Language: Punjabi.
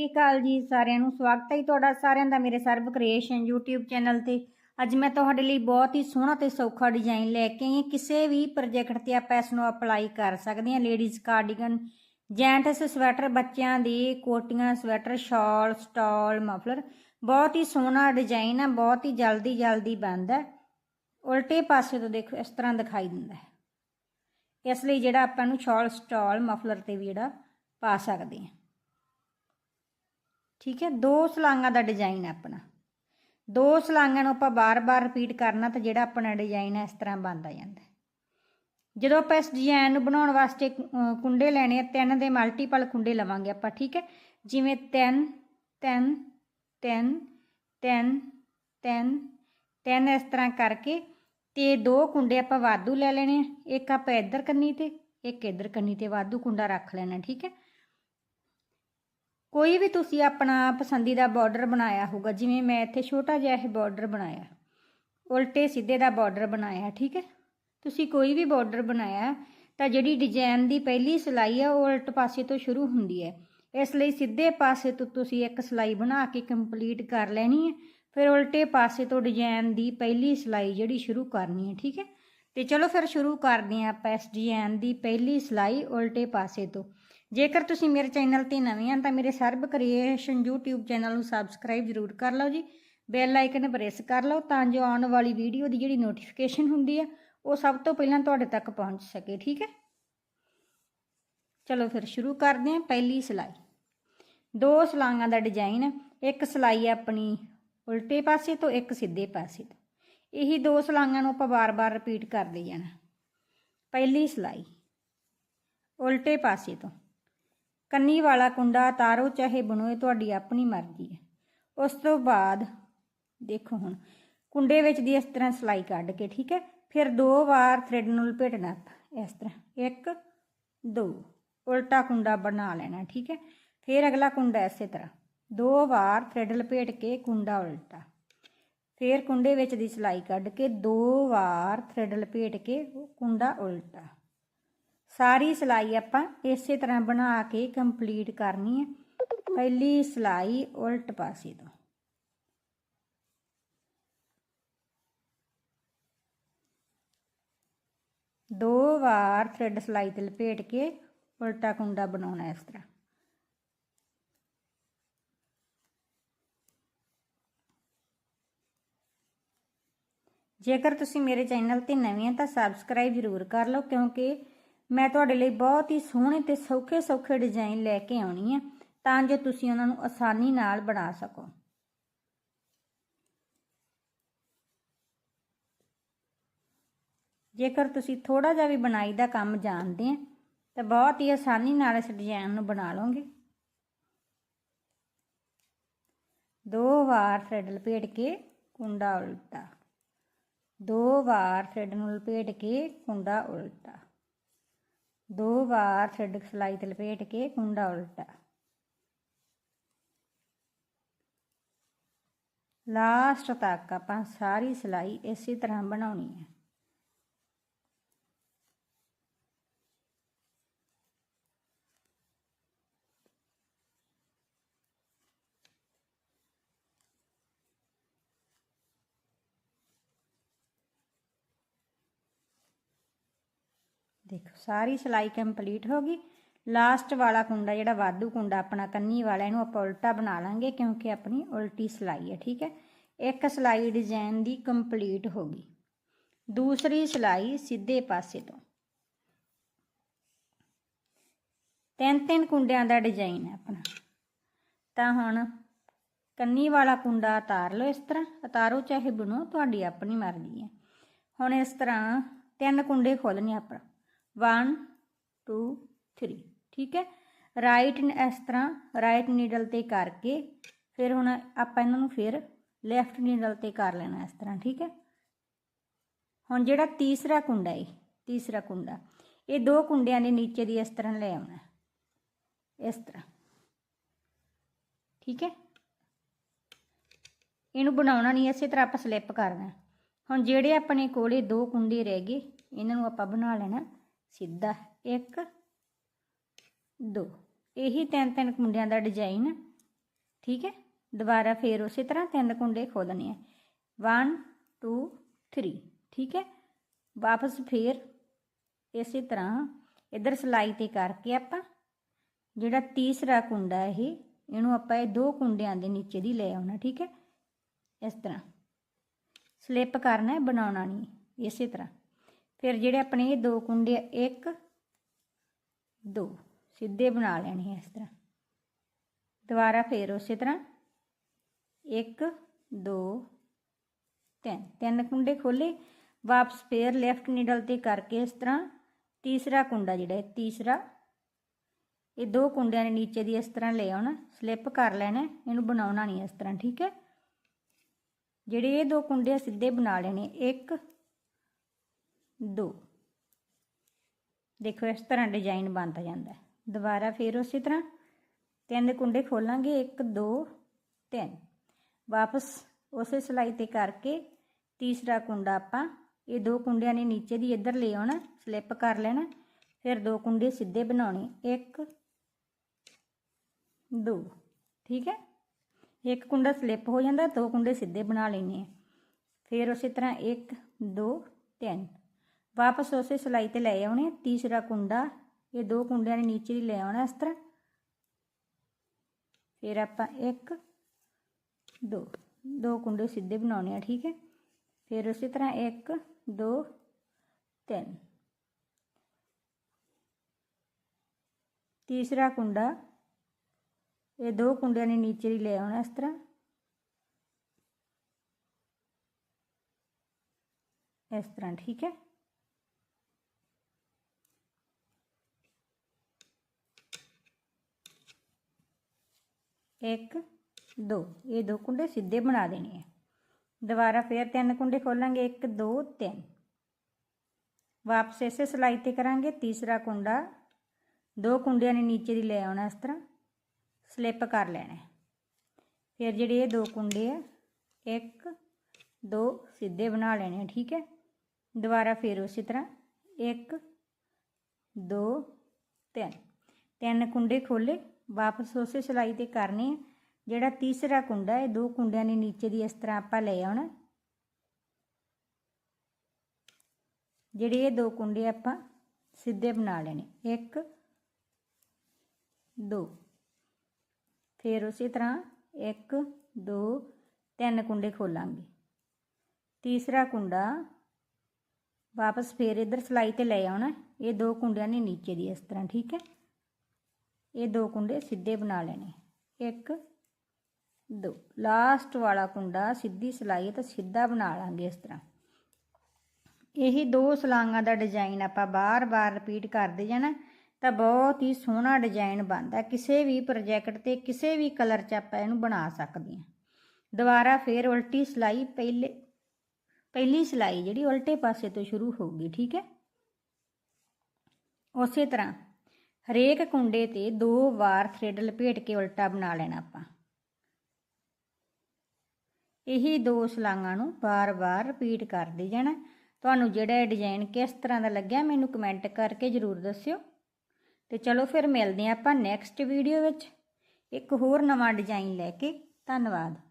ਸ੍ਰੀ ਅਕਾਲ ਜੀ ਸਾਰਿਆਂ ਨੂੰ, ਸਵਾਗਤ ਹੈ ਜੀ ਤੁਹਾਡਾ ਸਾਰਿਆਂ ਦਾ ਮੇਰੇ ਸਰਬ ਕ੍ਰੀਏਸ਼ਨ YouTube ਚੈਨਲ ਤੇ। ਅੱਜ ਮੈਂ ਤੁਹਾਡੇ ਲਈ ਬਹੁਤ ਹੀ ਸੋਹਣਾ ਤੇ ਸੌਖਾ ਡਿਜ਼ਾਈਨ ਲੈ ਕੇ ਆਈ ਹਾਂ। ਕਿਸੇ ਵੀ ਪ੍ਰੋਜੈਕਟ ਤੇ ਆਪਾਂ ਇਸ ਨੂੰ ਅਪਲਾਈ ਕਰ ਸਕਦੇ ਹਾਂ। ਲੇਡੀਜ਼ ਕਾਰਡੀਗਨ ਜੈਂਟਸ ਸਵੈਟਰ ਬੱਚਿਆਂ ਦੀ ਕੋਟੀਆਂ ਸਵੈਟਰ ਸ਼ਾਲ ਸਟਾਲ ਮਫਲਰ ਬਹੁਤ ਹੀ ਸੋਹਣਾ ਡਿਜ਼ਾਈਨ ਹੈ ਬਹੁਤ ਹੀ ਜਲਦੀ ਜਲਦੀ ਬਣਦਾ ਹੈ। ਉਲਟੇ ਪਾਸੇ ਤੋਂ ਦੇਖੋ, ਇਸ ਤਰ੍ਹਾਂ ਦਿਖਾਈ ਦਿੰਦਾ ਹੈ। ਇਸ ਲਈ ਜਿਹੜਾ ਆਪਾਂ ਨੂੰ ਸ਼ਾਲ ਸਟਾਲ ਮਫਲਰ ਤੇ ਵੀ ਜਿਹੜਾ ਪਾ ਸਕਦੇ ਹਾਂ। ਠੀਕ ਹੈ? ਦੋ ਸਲਾਂਗਾਂ ਦਾ ਡਿਜ਼ਾਈਨ ਆਪਣਾ। ਦੋ ਸਲਾਂਗਾਂ ਨੂੰ ਆਪਾਂ ਬਾਰ-ਬਾਰ ਰਿਪੀਟ ਕਰਨਾ ਤਾਂ ਜਿਹੜਾ ਆਪਣਾ ਡਿਜ਼ਾਈਨ ਹੈ ਇਸ ਤਰ੍ਹਾਂ ਬਣਦਾ ਜਾਂਦਾ ਜਦੋਂ ਆਪਾਂ ਇਸ ਡਿਜ਼ਾਈਨ ਨੂੰ ਬਣਾਉਣ ਵਾਸਤੇ ਕੁੰਡੇ ਲੈਣੇ ਆ, ਤਿੰਨ ਦੇ ਮਲਟੀਪਲ ਕੁੰਡੇ ਲਵਾਂਗੇ ਆਪਾਂ, ਠੀਕ ਹੈ? ਜਿਵੇਂ ਤਿੰਨ ਤਿੰਨ ਤਿੰਨ ਤਿੰਨ ਤਿੰਨ ਤਿੰਨ ਇਸ ਤਰ੍ਹਾਂ ਕਰਕੇ ਤੇ ਦੋ ਕੁੰਡੇ ਆਪਾਂ ਵਾਧੂ ਲੈ ਲੈਣੇ ਆ। ਇੱਕ ਆਪਾਂ ਇੱਧਰ ਕੰਨੀ ਤੇ, ਇੱਕ ਇੱਧਰ ਕੰਨੀ ਤੇ ਵਾਧੂ ਕੁੰਡਾ ਰੱਖ ਲੈਣਾ, ਠੀਕ ਹੈ? ਕੋਈ ਵੀ ਤੁਸੀਂ ਆਪਣਾ ਪਸੰਦੀਦਾ ਬਾਰਡਰ ਬਣਾਇਆ ਹੋਊਗਾ, ਜਿਵੇਂ ਮੈਂ ਇੱਥੇ ਛੋਟਾ ਜਿਹਾ ਇਹ ਬਾਰਡਰ ਬਣਾਇਆ, ਉਲਟੇ ਸਿੱਧੇ ਦਾ ਬਾਰਡਰ ਬਣਾਇਆ, ਠੀਕ ਹੈ? ਤੁਸੀਂ ਕੋਈ ਵੀ ਬਾਰਡਰ ਬਣਾਇਆ, ਤਾਂ ਜਿਹੜੀ ਡਿਜ਼ਾਈਨ ਦੀ ਪਹਿਲੀ ਸਿਲਾਈ ਹੈ ਉਹ ਉਲਟ ਪਾਸੇ ਤੋਂ ਸ਼ੁਰੂ ਹੁੰਦੀ ਹੈ। ਇਸ ਲਈ ਸਿੱਧੇ ਪਾਸੇ ਤੋਂ ਤੁਸੀਂ ਇੱਕ ਸਿਲਾਈ ਬਣਾ ਕੇ ਕੰਪਲੀਟ ਕਰ ਲੈਣੀ ਹੈ, ਫਿਰ ਉਲਟੇ ਪਾਸੇ ਤੋਂ ਡਿਜ਼ਾਈਨ ਦੀ ਪਹਿਲੀ ਸਿਲਾਈ ਜਿਹੜੀ ਸ਼ੁਰੂ ਕਰਨੀ ਹੈ, ਠੀਕ ਹੈ? ਤੇ ਚਲੋ ਫਿਰ ਸ਼ੁਰੂ ਕਰਦੇ ਹਾਂ ਆਪਾਂ ਇਸ ਡਿਜ਼ਾਈਨ ਦੀ ਪਹਿਲੀ ਸਿਲਾਈ ਉਲਟੇ ਪਾਸੇ ਤੋਂ। ਜੇਕਰ ਤੁਸੀਂ ਮੇਰੇ ਚੈਨਲ ਤੇ ਨਵੇਂ ਆ ਤਾਂ ਮੇਰੇ ਸਰਬ ਕ੍ਰੀਏਸ਼ਨ YouTube ਚੈਨਲ ਨੂੰ ਸਬਸਕ੍ਰਾਈਬ ਜ਼ਰੂਰ ਕਰ ਲਓ ਜੀ। ਬੈਲ ਆਈਕਨ ਪ੍ਰੈਸ ਕਰ ਲਓ ਤਾਂ ਜੋ ਆਉਣ ਵਾਲੀ ਵੀਡੀਓ ਦੀ ਜਿਹੜੀ ਨੋਟੀਫਿਕੇਸ਼ਨ ਹੁੰਦੀ ਹੈ ਉਹ ਸਭ ਤੋਂ ਪਹਿਲਾਂ ਤੁਹਾਡੇ ਤੱਕ ਪਹੁੰਚ ਸਕੇ, ਠੀਕ ਹੈ? ਚਲੋ ਫਿਰ ਸ਼ੁਰੂ ਕਰਦੇ ਹਾਂ ਪਹਿਲੀ ਸਿਲਾਈ। ਦੋ ਸਲਾਈਆਂ ਦਾ ਡਿਜ਼ਾਈਨ ਇੱਕ ਸਿਲਾਈ ਆਪਣੀ ਉਲਟੇ ਪਾਸੇ ਤੋਂ ਇੱਕ ਸਿੱਧੇ ਪਾਸੇ ਤੋਂ। ਇਹੀ ਦੋ ਸਲਾਈਆਂ ਨੂੰ ਆਪਾਂ ਬਾਰ-ਬਾਰ ਰਿਪੀਟ ਕਰਦੇ ਜਾਣਾ। ਪਹਿਲੀ ਸਿਲਾਈ, ਉਲਟੇ ਪਾਸੇ ਤੋਂ। ਕੰਨੀ ਵਾਲਾ ਕੁੰਡਾ ਤਾਰੋ ਚਾਹੇ ਬਣੋ ਇਹ ਤੁਹਾਡੀ ਆਪਣੀ ਮਰਜ਼ੀ ਹੈ। ਉਸ ਤੋਂ ਬਾਅਦ, ਦੇਖੋ ਹੁਣ, ਕੁੰਡੇ ਵਿੱਚ ਦੀ ਇਸ ਤਰ੍ਹਾਂ ਸਿਲਾਈ ਕੱਢ ਕੇ, ਠੀਕ ਹੈ? ਫਿਰ ਦੋ ਵਾਰ ਥ੍ਰੈਡ ਨੂੰ ਲਪੇਟਣਾ ਇਸ ਤਰ੍ਹਾਂ। ਇੱਕ, ਦੋ, ਉਲਟਾ ਕੁੰਡਾ ਬਣਾ ਲੈਣਾ, ਠੀਕ ਹੈ? ਫਿਰ ਅਗਲਾ ਕੁੰਡਾ ਇਸੇ ਤਰ੍ਹਾਂ। ਦੋ ਵਾਰ ਥ੍ਰੈਡ ਲਪੇਟ ਕੇ ਕੁੰਡਾ ਉਲਟਾ। ਫਿਰ ਕੁੰਡੇ ਵਿੱਚ ਦੀ ਸਿਲਾਈ ਕੱਢ ਕੇ ਦੋ ਵਾਰ ਥ੍ਰੈਡ ਲਪੇਟ ਕੇ ਕੁੰਡਾ ਉਲਟਾ। ਸਾਰੀ ਸਿਲਾਈ ਆਪਾਂ ਇਸੇ ਤਰ੍ਹਾਂ ਬਣਾ ਕੇ ਕੰਪਲੀਟ ਕਰਨੀ ਹੈ। ਪਹਿਲੀ ਸਿਲਾਈ ਉਲਟ ਪਾਸੇ ਤੋਂ। ਦੋ ਵਾਰ ਥ੍ਰੈਡ ਸਿਲਾਈ ਤੇ ਲਪੇਟ ਕੇ ਉਲਟਾ ਕੁੰਡਾ ਬਣਾਉਣਾ ਇਸ ਤਰ੍ਹਾਂ। ਜੇਕਰ ਤੁਸੀਂ ਮੇਰੇ ਚੈਨਲ ਤੇ ਨਵੇਂ ਆ ਤਾਂ ਸਬਸਕ੍ਰਾਈਬ ਜ਼ਰੂਰ ਕਰ ਲਓ ਕਿਉਂਕਿ ਮੈਂ ਤੁਹਾਡੇ ਲਈ ਬਹੁਤ ਹੀ ਸੋਹਣੇ ਤੇ ਸੌਖੇ ਸੌਖੇ ਡਿਜ਼ਾਈਨ ਲੈ ਕੇ ਆਉਣੀ ਆ, ਤਾਂ ਜੋ ਤੁਸੀਂ ਉਹਨਾਂ ਨੂੰ ਆਸਾਨੀ ਨਾਲ ਬਣਾ ਸਕੋ। ਜੇਕਰ ਤੁਸੀਂ ਥੋੜਾ ਜਿਹਾ ਵੀ ਬਣਾਈ ਦਾ ਕੰਮ ਜਾਣਦੇ ਆ, ਤਾਂ ਬਹੁਤ ਹੀ ਆਸਾਨੀ ਨਾਲ ਇਸ ਡਿਜ਼ਾਈਨ ਨੂੰ ਬਣਾ ਲਓਗੇ। ਦੋ ਵਾਰ ਥ੍ਰੈਡ ਲਪੇਟ ਕੇ ਕੁੰਡਾ ਉਲਟਾ। ਦੋ ਵਾਰ ਥ੍ਰੈਡ ਨੂੰ ਲਪੇਟ ਕੇ ਕੁੰਡਾ ਉਲਟਾ। ਦੋ ਵਾਰ ਥ੍ਰੈਡ ਸਿਲਾਈ ਤੇ ਲਪੇਟ ਕੇ ਕੁੰਡਾ ਉਲਟਾ। ਲਾਸਟ ਤੱਕ ਆਪਾਂ ਸਾਰੀ ਸਿਲਾਈ ਇਸੇ ਤਰ੍ਹਾਂ ਬਣਾਉਣੀ ਹੈ। ਦੇਖੋ, ਸਾਰੀ ਸਿਲਾਈ ਕੰਪਲੀਟ ਹੋ ਗਈ। ਲਾਸਟ ਵਾਲਾ ਕੁੰਡਾ ਜਿਹੜਾ ਵਾਧੂ ਕੁੰਡਾ, ਆਪਣਾ ਕੰਨੀ ਵਾਲਾ ਇਹਨੂੰ ਆਪਾਂ ਉਲਟਾ ਬਣਾ ਲਾਂਗੇ ਕਿਉਂਕਿ ਆਪਣੀ ਉਲਟੀ ਸਿਲਾਈ ਹੈ, ਠੀਕ ਹੈ? ਇੱਕ ਸਿਲਾਈ ਡਿਜ਼ਾਈਨ ਦੀ ਕੰਪਲੀਟ ਹੋ ਗਈ। ਦੂਸਰੀ ਸਿਲਾਈ ਸਿੱਧੇ ਪਾਸੇ ਤੋਂ। ਤਿੰਨ ਤਿੰਨ ਕੁੰਡਿਆਂ ਦਾ ਡਿਜ਼ਾਈਨ ਹੈ ਆਪਣਾ। ਤਾਂ ਹੁਣ ਕੰਨੀ ਵਾਲਾ ਕੁੰਡਾ ਉਤਾਰ ਲਓ ਇਸ ਤਰ੍ਹਾਂ, ਉਤਾਰੋ ਚਾਹੇ ਬਣੋ, ਤੁਹਾਡੀ ਆਪਣੀ ਮਰਜ਼ੀ ਹੈ। ਹੁਣ ਇਸ ਤਰ੍ਹਾਂ ਤਿੰਨ ਕੁੰਡੇ ਖੋਲਣੇ ਆਪਾਂ। 1 2 3 ਠੀਕ ਹੈ? ਰਾਈਟ ਇਸ ਤਰ੍ਹਾਂ ਰਾਈਟ ਨੀਡਲ ਤੇ ਕਰਕੇ ਫਿਰ ਹੁਣ ਆਪਾਂ ਇਹਨਾਂ ਨੂੰ ਫਿਰ ਲੈਫਟ ਨੀਡਲ ਤੇ ਕਰ ਲੈਣਾ ਇਸ ਤਰ੍ਹਾਂ, ਠੀਕ ਹੈ? ਹੁਣ ਜਿਹੜਾ ਤੀਸਰਾ ਕੁੰਡਾ ਹੈ ਤੀਸਰਾ ਕੁੰਡਾ, ਇਹ ਦੋ ਕੁੰਡਿਆਂ ਦੇ ਨੀਚੇ ਦੀ ਇਸ ਤਰ੍ਹਾਂ ਲੈ ਆਉਣਾ ਇਸ ਤਰ੍ਹਾਂ। ਠੀਕ ਹੈ? ਇਹਨੂੰ ਬਣਾਉਣਾ ਨਹੀਂ, ਇਸੇ ਤਰ੍ਹਾਂ ਆਪਾਂ ਸਲਿੱਪ ਕਰਨਾ ਹੁਣ ਜਿਹੜੇ ਆਪਣੇ ਕੋਲੇ ਦੋ ਕੁੰਡੇ ਰਹਿ ਗਏ, ਇਹਨਾਂ ਨੂੰ ਆਪਾਂ ਬਣਾ ਲੈਣਾ ਸਿੱਧਾ ਇੱਕ, ਦੋ। ਇਹੀ ਤਿੰਨ ਤਿੰਨ ਕੁੰਡਿਆਂ ਦਾ ਡਿਜ਼ਾਈਨ ਠੀਕ ਹੈ? ਦੁਬਾਰਾ ਫੇਰ ਉਸੇ ਤਰ੍ਹਾਂ ਤਿੰਨ ਕੁੰਡੇ ਖੋਲਣੇ ਆ। 1 2 3 ਠੀਕ ਹੈ? ਵਾਪਸ ਫੇਰ ਇਸੇ ਤਰ੍ਹਾਂ ਇਧਰ ਸਲਾਈ ਤੇ ਕਰਕੇ ਆਪਾਂ, ਜਿਹੜਾ ਤੀਸਰਾ ਕੁੰਡਾ ਇਹ, ਇਹਨੂੰ ਆਪਾਂ ਇਹ ਦੋ ਕੁੰਡਿਆਂ ਦੇ ਨੀਚੇ ਦੀ ਲੈ ਆਉਣਾ। ਠੀਕ ਹੈ? ਇਸ ਤਰ੍ਹਾਂ। ਸਲਿੱਪ ਕਰਨਾ ਹੈ, ਬਣਾਉਣਾ ਨਹੀਂ। ਇਸੇ ਤਰ੍ਹਾਂ। ਫਿਰ ਜਿਹੜੇ ਆਪਣੇ ਇਹ ਦੋ ਕੁੰਡੇ ਆ, ਇੱਕ ਦੋ ਸਿੱਧੇ ਬਣਾ ਲੈਣੇ ਇਸ ਤਰ੍ਹਾਂ। ਦੁਬਾਰਾ ਫੇਰ ਉਸੇ ਤਰ੍ਹਾਂ ਇੱਕ ਦੋ ਤਿੰਨ। ਤਿੰਨ ਕੁੰਡੇ ਖੋਲੇ ਵਾਪਸ ਫੇਰ ਲੈਫਟ ਨੀਡਲ ਤੇ ਕਰਕੇ ਇਸ ਤਰ੍ਹਾਂ ਤੀਸਰਾ ਕੁੰਡਾ ਜਿਹੜਾ ਹੈ ਤੀਸਰਾ ਇਹ ਦੋ ਕੁੰਡਿਆਂ ਦੇ ਨੀਚੇ ਦੀ ਇਸ ਤਰ੍ਹਾਂ ਲੈ ਆਉਣਾ ਸਲਿੱਪ ਕਰ ਲੈਣਾ ਇਹਨੂੰ ਬਣਾਉਣਾ ਨਹੀਂ ਇਸ ਤਰ੍ਹਾਂ ਠੀਕ ਹੈ? ਜਿਹੜੇ ਇਹ ਦੋ ਕੁੰਡੇ ਆ ਸਿੱਧੇ ਬਣਾ ਲੈਣੇ ਇੱਕ ਦੋ। ਦੇਖੋ, ਇਸ ਤਰ੍ਹਾਂ ਡਿਜ਼ਾਈਨ ਬਣਦਾ ਜਾਂਦਾ ਦੁਬਾਰਾ ਫਿਰ ਉਸੇ ਤਰ੍ਹਾਂ ਤਿੰਨ ਕੁੰਡੇ ਖੋਲਾਂਗੇ 1 2 3 ਵਾਪਸ ਉਸੇ ਸਲਾਈ ਤੇ ਕਰਕੇ ਤੀਸਰਾ ਕੁੰਡਾ ਆਪਾਂ ਇਹ ਦੋ ਕੁੰਡਿਆਂ ਨੇ ਨੀਚੇ ਦੀ ਇੱਧਰ ਲੈ ਆਉਣਾ ਸਲਿੱਪ ਕਰ ਲੈਣਾ, ਫਿਰ ਦੋ ਕੁੰਡੇ ਸਿੱਧੇ ਬਣਾਉਣੇ। 1 2 ਠੀਕ ਹੈ? ਇੱਕ ਕੁੰਡਾ ਸਲਿੱਪ ਹੋ ਜਾਂਦਾ, ਦੋ ਕੁੰਡੇ ਸਿੱਧੇ ਬਣਾ ਲੈਣੇ ਫਿਰ ਉਸੇ ਤਰ੍ਹਾਂ 1 2 3 ਵਾਪਸ ਉਸੇ ਸਲਾਈ ਤੇ ਲੈ ਆਉਣੇ ਤੀਸਰਾ ਕੁੰਡਾ ਇਹ ਦੋ ਕੁੰਡਿਆਂ ਦੇ ਨੀਚੇ ਦੀ ਲੈ ਆਉਣਾ ਇਸ ਤਰ੍ਹਾਂ ਫਿਰ ਆਪਾਂ 1 2 ਦੋ ਕੁੰਡੇ ਸਿੱਧੇ ਬਣਾਉਣੇ ਆ ਠੀਕ ਹੈ ਫਿਰ ਉਸੇ ਤਰ੍ਹਾਂ 1 2 3 ਤੀਸਰਾ ਕੁੰਡਾ ਇਹ ਦੋ ਕੁੰਡਿਆਂ ਨੇ ਨੀਚੇ ਦੀ ਲੈ ਆਉਣਾ ਇਸ ਤਰ੍ਹਾਂ ਇਸ ਤਰ੍ਹਾਂ ਠੀਕ ਇੱਕ, ਦੋ। ਇਹ ਦੋ ਕੁੰਡੇ ਸਿੱਧੇ ਬਣਾ ਦੇਣੇ ਆ। ਦੁਬਾਰਾ ਫੇਰ ਤਿੰਨ ਕੁੰਡੇ ਖੋਲਾਂਗੇ। 1 2 3 ਵਾਪਸ ਇਸੇ ਸਲਾਈ ਤੇ ਕਰਾਂਗੇ। ਤੀਸਰਾ ਕੁੰਡਾ। ਦੋ ਕੁੰਡਿਆਂ ਨੇ ਨੀਚੇ ਦੀ ਲੈ ਆਉਣਾ ਇਸ ਤਰ੍ਹਾਂ। ਸਲਿੱਪ ਕਰ ਲੈਣਾ ਫਿਰ ਜਿਹੜੇ ਇਹ ਦੋ ਕੁੰਡੇ ਆ, ਇੱਕ, ਦੋ ਸਿੱਧੇ ਬਣਾ ਲੈਣੇ ਠੀਕ ਹੈ? ਦੁਬਾਰਾ ਫਿਰ ਉਸੇ ਤਰ੍ਹਾਂ। 1 2 3 ਤਿੰਨ ਕੁੰਡੇ ਖੋਲੇ ਵਾਪਸ ਉਸੇ ਸਿਲਾਈ ਤੇ ਕਰਨੀ ਹੈ, ਜਿਹੜਾ ਤੀਸਰਾ ਕੁੰਡਾ ਇਹ ਦੋ ਕੁੰਡਿਆਂ ਨੇ ਨੀਚੇ ਦੀ ਇਸ ਤਰ੍ਹਾਂ ਆਪਾਂ ਲੈ ਆਉਣਾ। ਜਿਹੜੇ ਇਹ ਦੋ ਕੁੰਡੇ ਆਪਾਂ ਸਿੱਧੇ ਬਣਾ ਲੈਣੇ, ਇੱਕ, ਦੋ। ਫਿਰ ਉਸੇ ਤਰ੍ਹਾਂ 1 2 ਤਿੰਨ ਕੁੰਡੇ ਖੋਲਾਂਗੇ। ਤੀਸਰਾ ਕੁੰਡਾ ਵਾਪਸ ਫੇਰ ਇਧਰ ਸਲਾਈ ਤੇ ਲੈ ਆਉਣਾ, ਇਹ ਦੋ ਕੁੰਡਿਆਂ ਨੇ ਨੀਚੇ ਦੀ ਇਸ ਤਰ੍ਹਾਂ, ਠੀਕ ਹੈ? ਇਹ ਦੋ ਕੁੰਡੇ ਸਿੱਧੇ ਬਣਾ ਲੈਣੇ। ਇੱਕ, ਦੋ। ਲਾਸਟ ਵਾਲਾ ਕੁੰਡਾ ਸਿੱਧੀ ਸਲਾਈ ਤੇ ਸਿੱਧਾ ਬਣਾ ਲਾਂਗੇ ਇਸ ਤਰ੍ਹਾਂ। ਇਹੀ ਦੋ ਸਲਾਂਗਾਂ ਦਾ ਡਿਜ਼ਾਈਨ ਆਪਾਂ ਬਾਰ-ਬਾਰ ਰਿਪੀਟ ਕਰਦੇ ਜਾਣਾ, ਤਾਂ ਬਹੁਤ ਹੀ ਸੋਹਣਾ ਡਿਜ਼ਾਈਨ ਬਣਦਾ ਕਿਸੇ ਵੀ ਪ੍ਰੋਜੈਕਟ ਤੇ ਕਿਸੇ ਵੀ ਕਲਰ 'ਚ ਆਪਾਂ ਇਹਨੂੰ ਬਣਾ ਸਕਦੇ ਹਾਂ। ਦੁਬਾਰਾ ਫੇਰ ਉਲਟੀ ਸਲਾਈ, ਪਹਿਲੇ, ਪਹਿਲੀ ਸਲਾਈ ਜਿਹੜੀ ਉਲਟੇ ਪਾਸੇ ਤੋਂ ਸ਼ੁਰੂ ਹੋਊਗੀ ਠੀਕ ਹੈ? ਉਸੇ ਤਰ੍ਹਾਂ। ਹਰੇਕ ਕੁੰਡੇ ਤੇ ਦੋ ਵਾਰ ਥ੍ਰੈਡ ਲਪੇਟ ਕੇ ਉਲਟਾ ਬਣਾ ਲੈਣਾ ਆਪਾਂ। ਇਹੀ ਦੋ ਸਲਾਈਆਂ ਨੂੰ ਬਾਰ-ਬਾਰ ਰਿਪੀਟ ਕਰਦੇ ਜਾਣਾ। ਤੁਹਾਨੂੰ ਜਿਹੜਾ ਡਿਜ਼ਾਈਨ ਕਿਸ ਤਰ੍ਹਾਂ ਦਾ ਲੱਗਿਆ ਮੈਨੂੰ ਕਮੈਂਟ ਕਰਕੇ ਜ਼ਰੂਰ ਦੱਸਿਓ। ਤੇ ਚਲੋ ਫਿਰ ਮਿਲਦੇ ਹਾਂ ਆਪਾਂ ਨੈਕਸਟ ਵੀਡੀਓ ਵਿੱਚ। ਇੱਕ ਹੋਰ ਨਵਾਂ ਡਿਜ਼ਾਈਨ ਲੈ ਕੇ। ਧੰਨਵਾਦ।